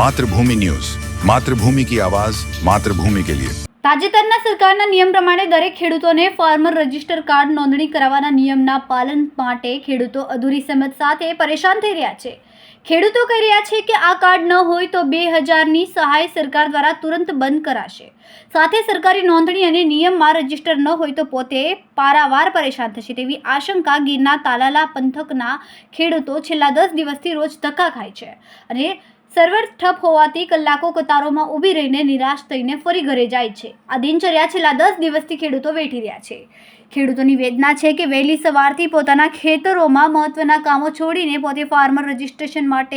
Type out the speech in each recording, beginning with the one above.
Mathrubhumi news. Mathrubhumi કી આવાજ, માતૃભૂમિ કે લિયે. તાજેતરના સરકારના નિયમ પ્રમાણે દરેક ખેડૂતોને ફાર્મર રજિસ્ટર કાર્ડ નોંધણી કરાવવાના નિયમના પાલન માટે ખેડૂતો અધૂરી સમજ સાથે પરેશાન થઈ રહ્યા છે. ખેડૂતો કહી રહ્યા છે કે આ કાર્ડ ન હોય તો બે હજારની સહાય સરકાર દ્વારા તુરંત બંધ કરાશે. સાથે સરકારી નોંધણી અને નિયમમાં રજિસ્ટર ન હોય તો પોતે પારાવાર પરેશાન થશે તેવી આશંકા ગીરના તાલાલા પંથકના ખેડૂતો છેલ્લા દસ દિવસથી રોજ ધક્કા ખાય છે. અને સર્વર ઠપ હોવાથી કલાકો કતારોમાં ઊભી રહીને નિરાશ થઈને ફરી ઘરે જાય છે. આ દિનચર્યા છેલ્લા દસ દિવસથી ખેડૂતો વેઠી રહ્યા છે. ખેડૂતોની વેદના છે કે વહેલી સવારથી પોતાના ખેતરોમાં મહત્વના કામો છોડીને પોતે ફાર્મર રજિસ્ટ્રેશન માટે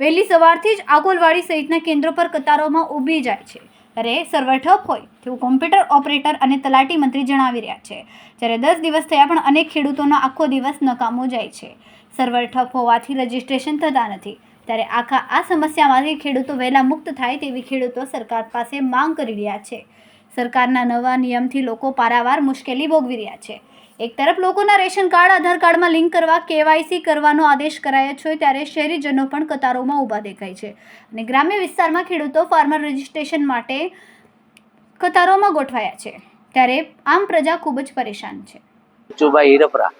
વહેલી સવારથી જ આકોલવાડી સહિતના કેન્દ્રો પર કતારોમાં ઊભી જાય છે. ત્યારે સર્વર ઠપ હોય, તેવું કોમ્પ્યુટર ઓપરેટર અને તલાટી મંત્રી જણાવી રહ્યા છે. જ્યારે દસ દિવસ થયા પણ અનેક ખેડૂતોનો આખો દિવસ નકામો જાય છે. સર્વર ઠપ હોવાથી રજિસ્ટ્રેશન થતા નથી. ત્યારે આખા આ સમસ્યામાંથી ખેડૂતો વહેલા મુક્ત થાય તેવી ખેડૂતો સરકાર પાસે માંગ કરી રહ્યા છે. સરકારના નવા નિયમથી લોકો પારાવાર મુશ્કેલી ભોગવી રહ્યા છે. એક તરફ લોકોના રેશન કાર્ડ, આધાર કાર્ડમાં લિંક કરવા, કેવાયસી કરવાનો આદેશ કરાયો છે ત્યારે શહેરીજનો પણ કતારોમાં ઊભા દેખાય છે અને ગ્રામ્ય વિસ્તારમાં ખેડૂતો ફાર્મર રજિસ્ટ્રેશન માટે કતારોમાં ગોઠવાયા છે. ત્યારે આમ પ્રજા ખૂબ જ પરેશાન છે. બચ્ચુભાઈ હિરપરા,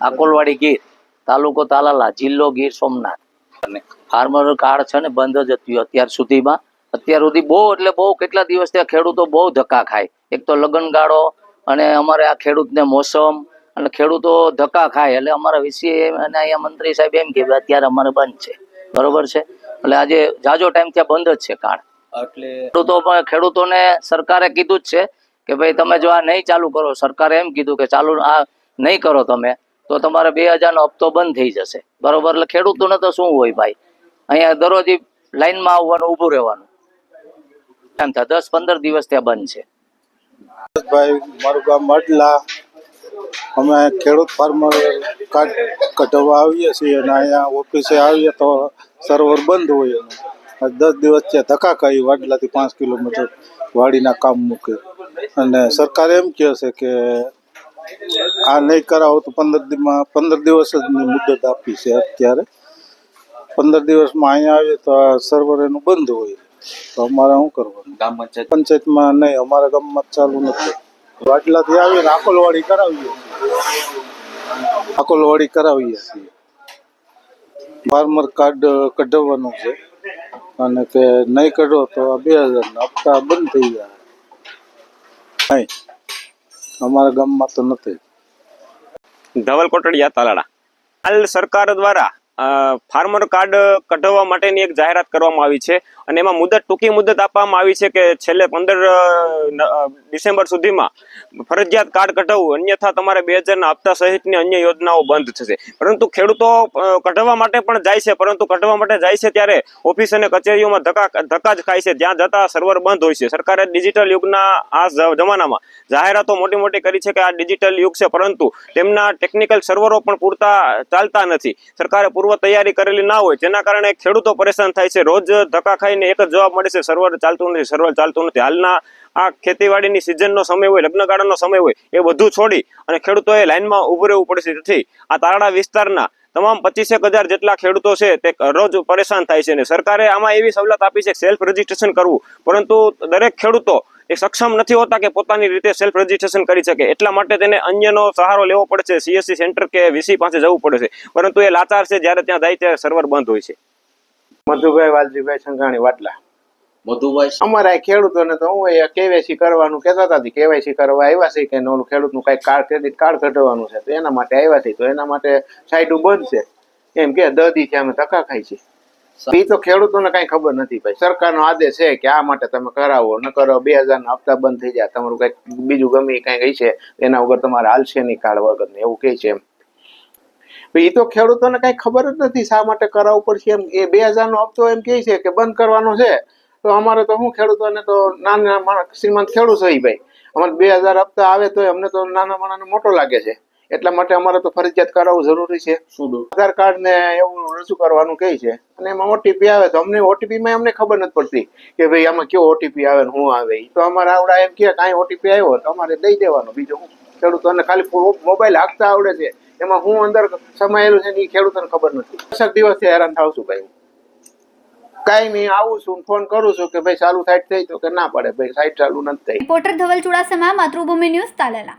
આકોલવાડી ગીર, તાલુકો તાલાલા, જિલ્લો ગીર સોમનાથ. અને ફાર્મર કાર્ડ છે ને બંધ જ હતું અત્યાર સુધીમાં. અત્યાર સુધી બહુ એટલે બહુ કેટલા દિવસ ત્યાં ખેડૂતો બહુ ધક્કા ખાય. એક તો લગનગાળો અને અમારે આ ખેડૂતને મોસમ અને ખેડૂતો ધક્કા ખાય. એટલે અમારા વિશે અને અહીંયા મંત્રી સાહેબ એમ કે અત્યારે અમારે બંધ છે. બરોબર છે? એટલે આજે જાજો ટાઈમ ત્યાં બંધ જ છે કાર્ડ એટલે ખેડૂતો પણ ખેડૂતોને સરકારે કીધું જ છે કે ભાઈ તમે જો આ નહીં ચાલુ કરો. સરકારે એમ કીધું કે ચાલુ આ નહીં કરો તમે. તો તમારે બે હજારનો હપ્તો બંધ થઈ જશે. બરોબર? એટલે ખેડૂતોને તો શું હોય ભાઈ? અહીંયા દરરોજ લાઈનમાં આવવાનું, ઊભું રહેવાનું. એમ થાય, દસ પંદર દિવસ ત્યાં બંધ છે. ભાઈ અડલા અમે ખેડૂત ફાર્મર કાર્ડ કઢાવવા આવીએ છીએ અને અહીંયા ઓફિસે આવીએ તો સર્વર બંધ હોય દસ દિવસ છે ધક્કા ખાઈ વાડલાથી પાંચ કિલોમીટર વાડીના કામ મૂકે. અને સરકાર એમ કહે છે કે આ નહીં કરાવો તો પંદર દિવસમાં પંદર દિવસ જ મુદત આપી છે અત્યારે. પંદર દિવસમાં અહીંયા આવીએ તો આ સર્વર એનું બંધ હોય. તો અમારે શું કરવાનું? ગ્રામ પંચાયત. પંચાયતમાં નહીં અમારા ગામમાં ચાલુ નથી. વાટલાથી આવીને આકોલવાડી કરાવીએ. આકોલવાડી કરાવીએ છીએ. ફાર્મર કાર્ડ કઢાવવાનું છે. અને કે નહીં કઢો તો આ બે હજારના હપ્તા બંધ થઈ જાય. નહીં. અમારા ગામમાં તો નથી. ધવલ કોટડિયા તાલાડા હાલ સરકાર દ્વારા ફાર્મર કાર્ડ કઢાવવા માટેની એક જાહેરાત કરવામાં આવી છે અને એમાં મુદત, ટૂંકી મુદત આપવામાં આવી છે કે છેલ્લે પંદર ડિસેમ્બર સુધીમાં ફરજિયાત કાર્ડ કઢાવવું અન્યથા તમારે બે હજારના હપ્તા સહિતની અન્ય યોજનાઓ બંધ થશે. પરંતુ ખેડૂતો કઢાવવા માટે પણ જાય છે, પરંતુ કઢાવવા માટે જાય છે ત્યારે ઓફિસ અને કચેરીઓમાં ધક્કા ધક્કા જ ખાય છે. જ્યાં જતા સર્વર બંધ હોય છે. સરકારે ડિજિટલ યુગના આ જમાનામાં જાહેરાતો મોટી મોટી કરી છે કે આ ડિજિટલ યુગ છે, પરંતુ તેમના ટેકનિકલ સર્વરો પણ પૂરતા ચાલતા નથી. સરકારે પૂર્વ તૈયારી કરેલી ના હોય, જેના કારણે ખેડૂતો પરેશાન થાય છે. રોજ ધક્કા ખાઈને એક જ જવાબ મળે છે, સર્વર ચાલતું નથી, સર્વર ચાલતું નથી. હાલના આ ખેતીવાડીની સિઝનનો સમય હોય, લગ્નગાળાનો સમય હોય, એ બધું છોડી અને ખેડૂતોએ લાઇનમાં ઊભું રહેવું પડશે. તેથી આ તારડા વિસ્તારના તમામ પચીસેક હજાર જેટલા ખેડૂતો છે, તે રોજ પરેશાન થાય છે અને સરકારે આમાં એવી સવલત આપી છે સેલ્ફ રજીસ્ટ્રેશન કરવું. પરંતુ દરેક ખેડૂતો એ સક્ષમ નથી હોતા કે પોતાની રીતે સેલ્ફ રજીસ્ટ્રેશન કરી શકે. એટલા માટે તેને અન્યનો સહારો લેવો પડે છે સીએસસી સેન્ટર કે વીસી પાસે જવું પડે છે. પરંતુ એ લાચાર છે જ્યારે ત્યાં જાય ત્યારે સર્વર બંધ હોય છે. મધુભાઈ વાલજીભાઈ સંઘાણી વાટલા. મધુભાઈ અમારા ખેડૂતોને તો હું એ કેવાયસી કરવાનું કહેતા હતા કેવાયસી કરવા આવ્યા છે કે ઓલું ખેડૂતનું કાંઈક કાર્ડ ક્રેડિટ કાર્ડ કઢાવવાનું છે. તો એના માટે આવ્યા છે. તો એના માટે સાઈડું બંધ છે. એમ કે દદી છે અમે ધક્કા ખાઈ છે. એ તો ખેડૂતોને કઈ ખબર નથી ભાઈ. સરકારનો આદેશ છે કે આ માટે તમે કરાવો ન કરો બે હજાર ના હપ્તા બંધ થઈ જાય. તમારું કંઈક બીજું ગમે કઈ કઈ છે એના વગર તમારે હાલશે નહીં કાર્ડ વગર ને એવું કે છે એ તો ખેડૂતોને કઈ ખબર જ નથી શા માટે કરાવવું પડશે એમ. એ બે હજાર નો હપ્તો એમ કે છે કે બંધ કરવાનો છે. તો અમારે તો શું ખેડૂતોને તો નાના શ્રીમંત ખેડૂત હોય ભાઈ. અમારે બે હજાર હપ્તા આવે તો અમને તો નાના માણસને મોટો લાગે છે. એટલા માટે અમારે તો ફરજિયાત કરાવવું જરૂરી છે. આધાર કાર્ડ ને એવું રજૂ કરવાનું કહે છે. અને એમાં ઓટીપી આવે તો અમને ઓટીપી માં અમને ખબર નથી પડતી કે ભાઈ આમાં કયો ઓટીપી આવે ને શું આવે. તો અમારે આવડા એમ કે કાંઈ ઓટીપી આવ્યો તો અમારે દઈ દેવાનો બીજો હું. ખેડૂતોને ખાલી મોબાઈલ હાંકતા આવડે છે. એમાં હું અંદર સમાયેલું છે ને એ ખેડૂતોને ખબર નથી. દસક દિવસથી હેરાન થાવ છું ભાઈ કાંઈ નહીં આવું છું ફોન કરું છું કે ભાઈ ચાલુ સાઈડ થઈ તો કે ના પડે. ભાઈ સાઈડ ચાલુ નથી થઈ. Reporter Dhaval Chudasama Matrubhumi news Talala.